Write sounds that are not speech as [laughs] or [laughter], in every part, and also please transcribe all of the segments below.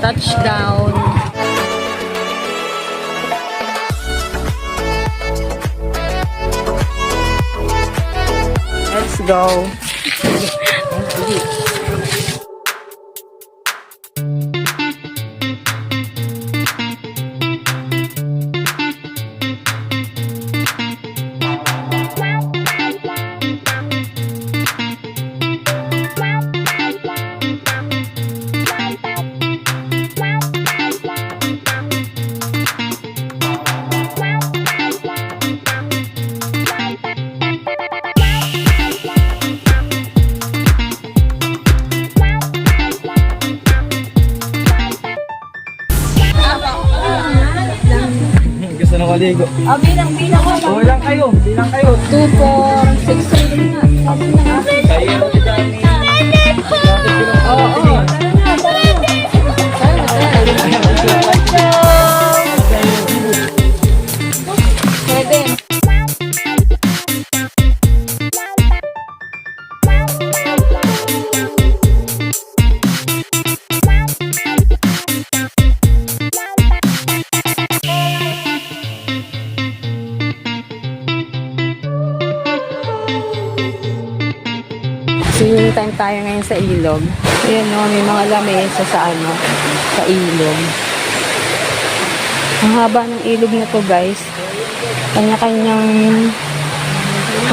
Touchdown. Let's go. [laughs] Swimming time tayo ngayon sa ilog. Ayan no, may mga lamesa sa ano, sa ilog. Ang haba ng ilog na to guys. Kanya-kanyang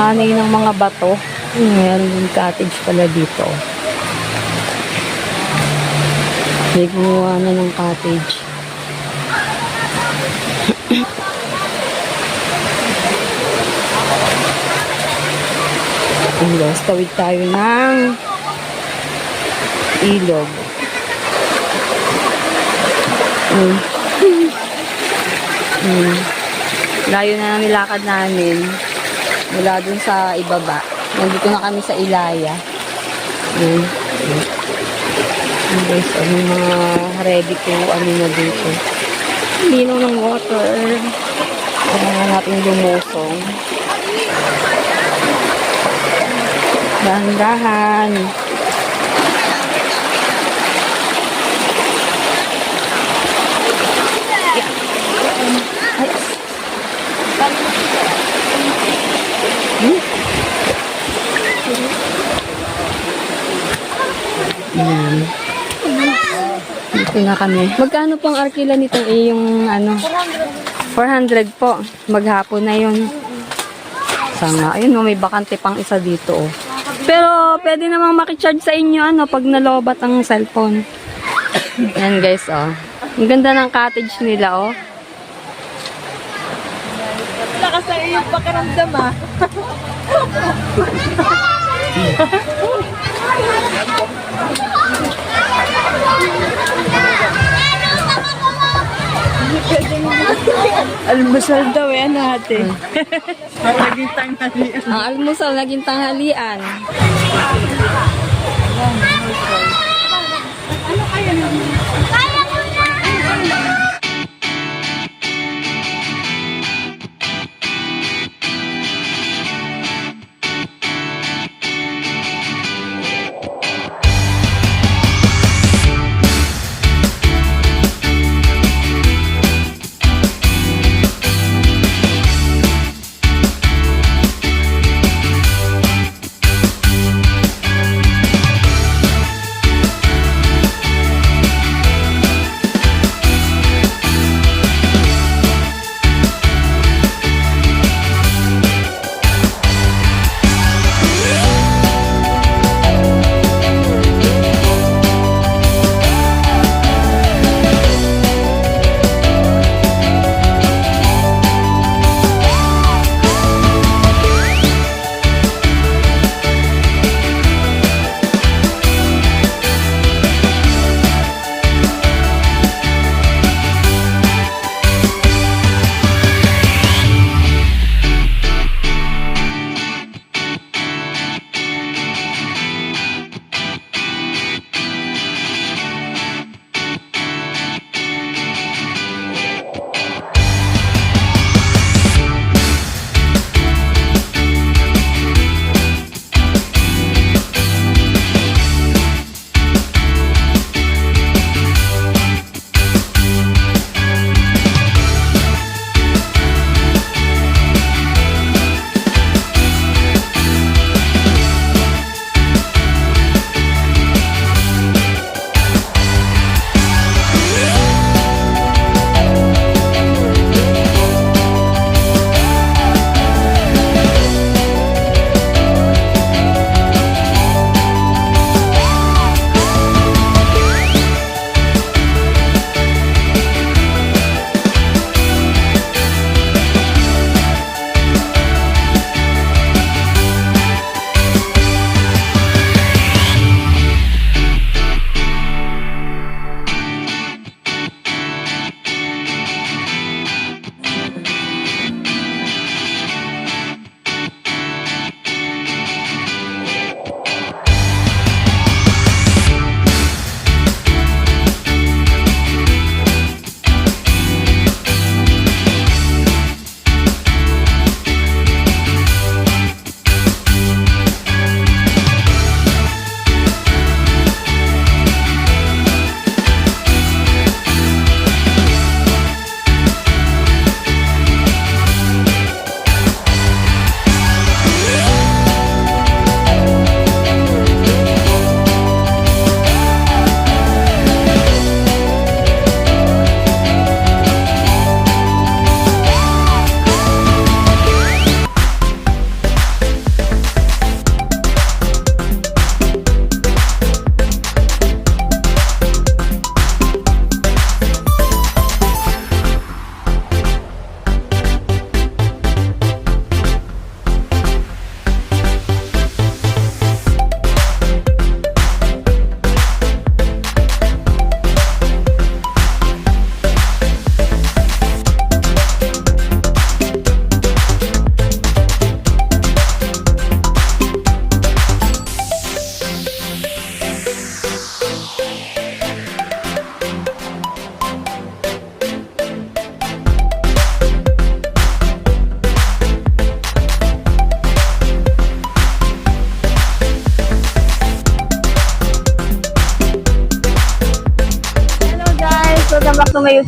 hanay ng mga bato. Meron din cottage pala dito. May gumawa na ng cottage. Guys, tawid tayo ng ilog. Mm. Mm. Layo na ng nilakad namin. Mula dun sa ibaba. Nandito na kami sa Ilaya. Ayan guys, ano yung mga ready to ano na dito. Linaw ng water. Kailangan natin lumusong. Dahan-dahan. Hmm? Ayan. Dito na kami. Magkano pong arkila nito eh, yung ano? 400 po. Maghapon na yun. Sanga. Ayun, may bakante pang isa dito. Oh. Pero, pwede namang makicharge sa inyo, ano, pag nalobat ang cellphone. [coughs] Yan, guys, oh. Ang ganda ng cottage nila, oh. Lakas na iyong pakiramdam ah. [laughs] Almusal daw eh, ano ate? Naging tanghali. Ang almusal, naging tanghalian.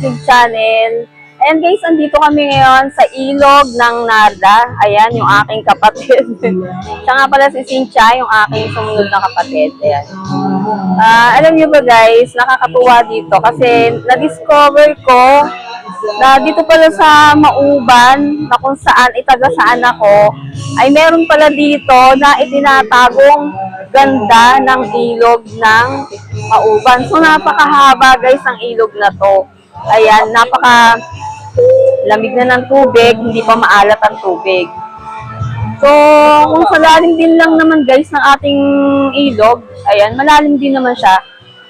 YouTube channel. Ayan guys, andito kami ngayon sa ilog ng Narda. Ayan, yung aking kapatid. [laughs] Siya nga pala si Cynthia, yung aking sumunod na kapatid. Ayan. Ah, alam niyo ba guys, nakakatuwa dito kasi na-discover ko na dito pala sa Mauban, na kung saan itaga saan ako, ay meron pala dito na itinatagong ganda ng ilog ng Mauban. So napakahaba guys ang ilog na to. Ayan, napaka lamig na ng tubig, hindi pa maalat ang tubig. So, kung sa din lang naman guys ng ating ilog, ayan, malalim din naman siya,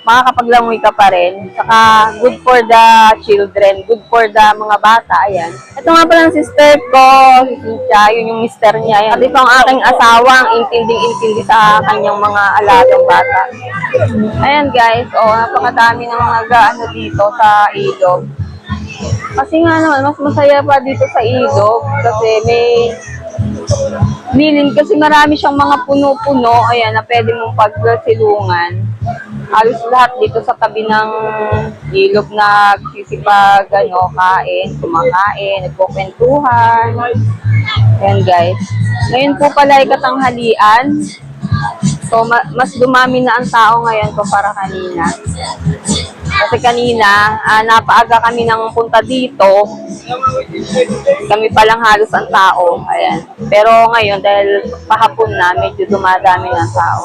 makakapaglangoy ka pa rin. Saka, good for the children, good for the mga bata, ayan. Ito nga pala ang sister ko, si Cynthia, yun yung mister niya. Ayan. At ito ang aking asawa, ang intinding-intindi sa kanyang mga alagang bata. Ayan guys, oh, napakadami ng mga gaano dito sa ilog. Kasi nga naman, mas masaya pa dito sa ilog kasi may Nilin kasi marami siyang mga puno-puno, ayan, na pwede mong pagsilungan. Halos lahat dito sa tabi ng ilog na nagsisipag, ano, kain, kumakain, nagkukwentuhan. Ayan guys. Ngayon po pala ay katanghalian. So, ma- mas dumami na ang tao ngayon kumpara kanina. Kasi kanina, ah, napaaga kami ng punta dito. Kami pa lang halos ang tao. Ayan. Pero ngayon, dahil pahapon na, medyo dumadami ng tao.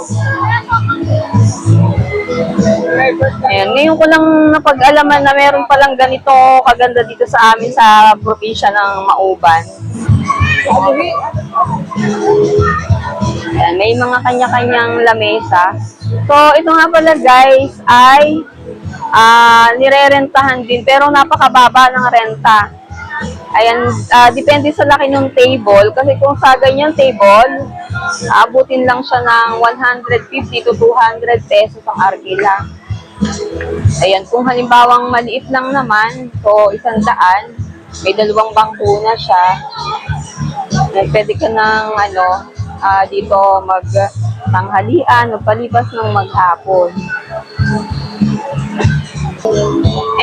Ayan. Ngayon ko lang napag-alaman na meron palang ganito kaganda dito sa amin sa probinsya ng Mauban. Ayan, may mga kanya-kanyang lamesa. So, ito nga pala guys ay ah nirerentahan din pero napakababa ng renta. Ayan, ah, depende sa laki ng table kasi kung sa ganyan table, aabutin lang siya ng 150 to 200 pesos ang arkila. Ayan, kung halimbawang maliit lang naman, so isang daan, may dalawang bangko na siya. Ayan, pwede ka ng ano, ah, dito mag tanghalian o palipas ng maghapon.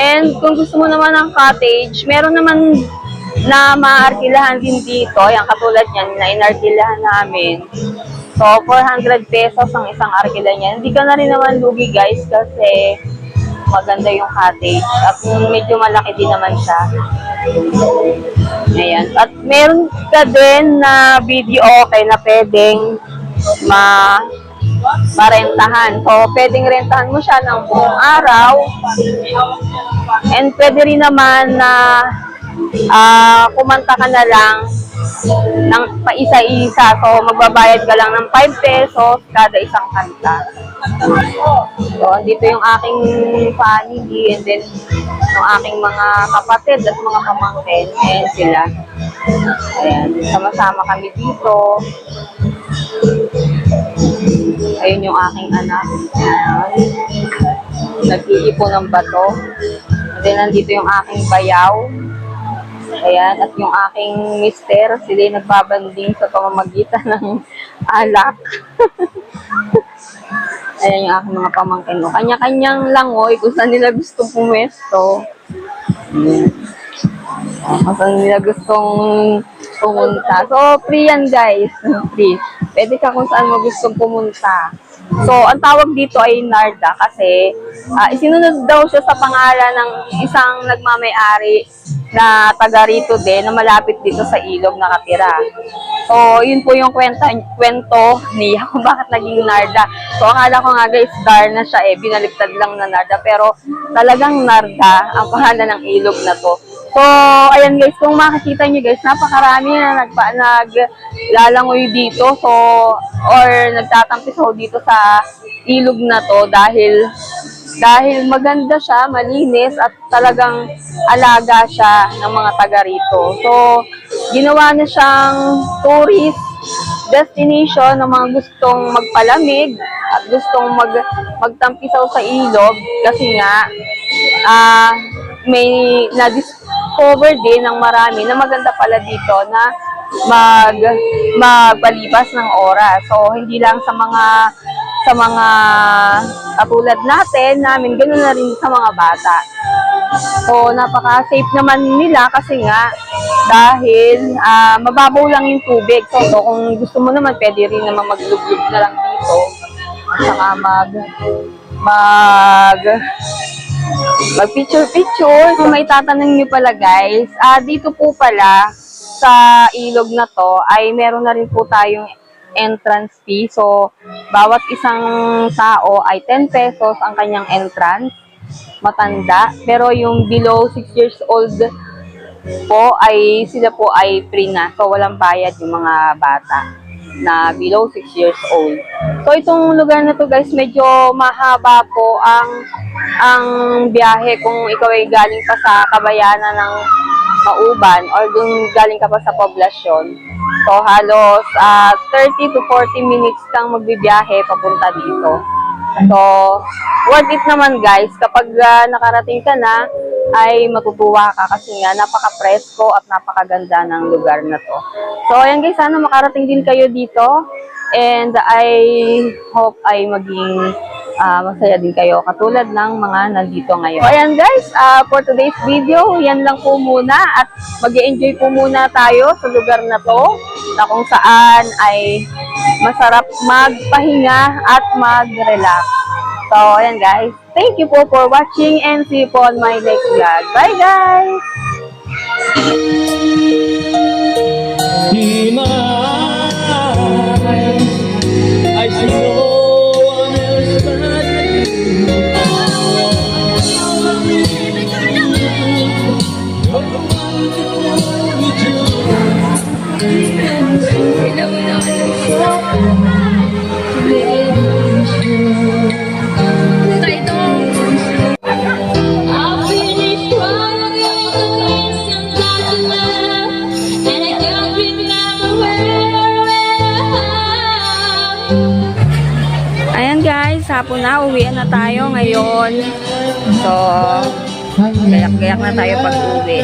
And kung gusto mo naman ng cottage, meron naman na maarkilahan din dito. Yan, katulad yan, na inarkilahan namin. So, 400 pesos ang isang arkila niya. Hindi ka na rin naman lugi guys kasi maganda yung cottage. At medyo malaki din naman siya. Ayan. At meron ka din na video okay na pwedeng ma marentahan. So, pwedeng rentahan mo siya ng buong araw. And pwede rin naman na ah kumanta ka na lang ng paisa-isa. So, magbabayad ka lang ng 5 pesos kada isang kanta. So, andito yung aking family and then yung aking mga kapatid at mga pamangkin. Ayan sila. Ayan, sama-sama kami dito. Ayun yung aking anak. Ayan. Nag-iipon ng bato. And then, nandito yung aking bayaw. Ayan, at yung aking mister, sila yung nagbabanding sa pamamagitan ng alak. [laughs] Ayan yung aking mga pamangkin mo. Kanya-kanyang langoy kung saan nila gusto pumwesto. Ayan. Kung saan nila gustong pumunta. So, free yan guys. Free. Pwede ka kung saan mo gustong pumunta. So, ang tawag dito ay Narda kasi ah, isinunod daw siya sa pangalan ng isang nagmamay-ari na taga rito din na malapit dito sa ilog nakatira. So, yun po yung kwenta, kwento niya [laughs] kung bakit naging Narda. So, akala ko nga guys, Dar na siya eh, binaliktad lang na Narda. Pero talagang Narda ang pangalan ng ilog na to. So, ayan guys, kung makikita nyo guys, napakarami na nagpa, naglalangoy dito. So, or nagtatampisaw dito sa ilog na to dahil dahil maganda siya, malinis at talagang alaga siya ng mga taga rito. So, ginawa na siyang tourist destination ng mga gustong magpalamig at gustong mag magtampisaw sa ilog kasi nga ah may na-discover din ng marami na maganda pala dito na mag magpalipas ng oras. So hindi lang sa mga sa mga katulad natin, namin ganoon na rin sa mga bata. So, napaka-safe naman nila kasi nga dahil ah, mababaw lang yung tubig. So, so, kung gusto mo naman, pwede rin naman maglublog na lang dito. At saka mag mag mag picture picture. Kung may tatanong niyo pala guys, ah dito po pala sa ilog na to ay meron na rin po tayong entrance fee. So, bawat isang tao ay 10 pesos ang kanyang entrance. Matanda. Pero yung below 6 years old po ay sila po ay free na. So, walang bayad yung mga bata na below 6 years old. So, itong lugar na to guys, medyo mahaba po ang ang biyahe kung ikaw ay galing pa sa kabayanan ng Mauban or dun galing ka pa sa poblasyon. So, halos ah, 30 to 40 minutes kang magbibiyahe papunta dito. So, worth it naman guys. Kapag ah, nakarating ka na, ay matutuwa ka kasi nga napaka-presko at napakaganda ng lugar na to. So, ayan guys, sana makarating din kayo dito. And I hope ay maging ah, masaya din kayo katulad ng mga nandito ngayon. So, ayan guys, ah, for today's video, yan lang po muna at mag enjoy po muna tayo sa lugar na to na kung saan ay masarap magpahinga at mag-relax. So, ayan guys. Thank you po for watching and see you po on my next vlog. Bye guys! Gayak-gayak na tayo pag uwi.